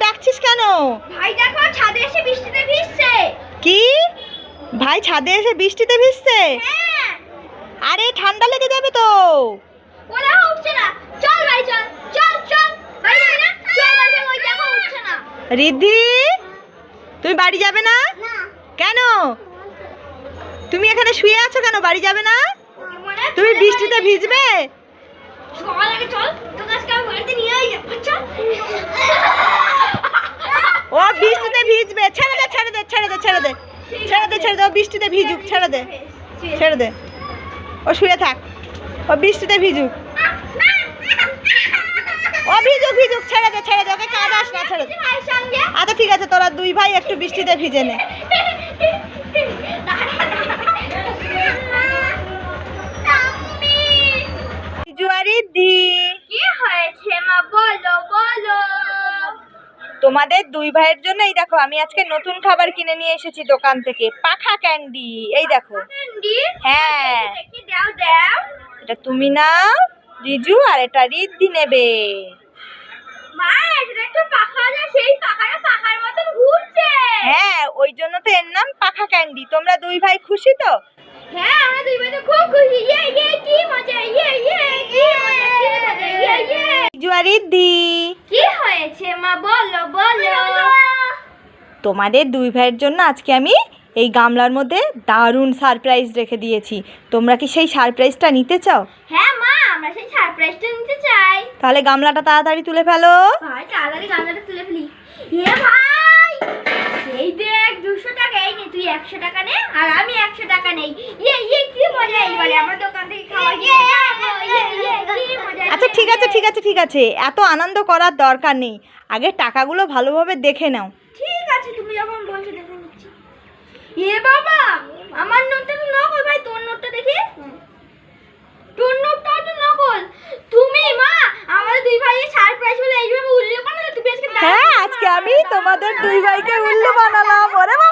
ভাই দেখো ছাদে এসে বৃষ্টিতে ভিজছে। কি? ভাই ছাদে এসে বৃষ্টিতে ভিজছে? হ্যাঁ। আরে ঠান্ডা লেগে যাবে তো। ওরা উঠছে না। চল ভাই চল। চল চল। ভাই না চল ভাই ওই দেখো উঠছে না। রিদ্ধি তুমি বাড়ি যাবে না? না। কেন? তুমি এখানে শুয়ে আছো কেন? বাড়ি যাবে না? তুমি বৃষ্টিতে ভিজবে? চল আগে চল। তোকে আজকে আমি বাড়িতে নিয়ে যাব। চল। ও বৃষ্টিতে ভিজবে। ছেড়ে দে ছেড়ে দে ছেড়ে দে ছেড়ে দে। ছেড়ে দে ছেড়ে দে, ও বৃষ্টিতে ভিজুক, ছেড়ে দে। ছেড়ে দে। ও শুয়ে থাক। ও বৃষ্টিতে ভিজুক। ও ভিজুক ভিজুক, ছেড়ে দে ছেড়ে দে, ওকে কাঁদাস না, ছেড়ে দে। আচ্ছা ঠিক আছে, তোরা দুই ভাই একটু বৃষ্টিতে ভিজে নে। তোমাদের দুই ভাইয়ের জন্য এই দেখো আমি আজকে নতুন খাবার কিনে নিয়ে এসেছি দোকান থেকে। পাখা ক্যান্ডি এই দেখো। হ্যাঁ। এটা তুমি নাও রিজু আর এটা রিদ্ধি নেবে। হ্যাঁ ওই জন্য তো এর নাম পাখা ক্যান্ডি। তোমরা দুই ভাই খুশি তো? হ্যাঁ আমরা দুই ভাই তো খুব খুশি। ইয়ে ইয়ে কি মজা ইয়ে ইয়ে কি মজা কি মজা ইয়ে ইয়ে। রিজু আর রিদ্ধি কি হয়েছে মা? বলো বলো। তোমাদের দুই ভাইয়ের জন্য আজকে আমি এই গামলার মধ্যে দারুণ সারপ্রাইজ রেখে দিয়েছি। তোমরা কি সেই সারপ্রাইজটা নিতে চাও? হ্যাঁ মা আমরা সেই সারপ্রাইজটা নিতে চাই। তাহলে গামলাটা তাড়াতাড়ি তুলে ফেলো। ভাই তাড়াতাড়ি গামলাটা তুলে ফেলি। এ ভাই এই দেখ দুশো টাকা এই নে তুই একশো টাকা নে আর আমি একশো টাকা নেই। ইয়ে ইয়ে কি মজা এই বলে আমার দোকান থেকে খাবার কিনে খাব, ইয়ে ইয়ে কি মজা আচ্ছা ঠিক আছে। ঠিক আছে ঠিক আছে। এত আনন্দ করার দরকার নেই। আগে টাকাগুলো ভালোভাবে দেখে নাও। ঠিক আছে তুমি যখন বলছো দেখে নিচ্ছি। এ বাবা আমার নোটটা তো নকল ভাই তোর নোটটা দেখি। তোর নোটটাও তো নকল। তুমি মা আমাদের দুই ভাইয়ের সারপ্রাইজ বলে এইভাবে উল্লেখ বানালে তুমি আজকে হ্যাঁ আজকে আমি তোমাদের দুই ভাইকে উল্লু বানালাম। ওরে বাবা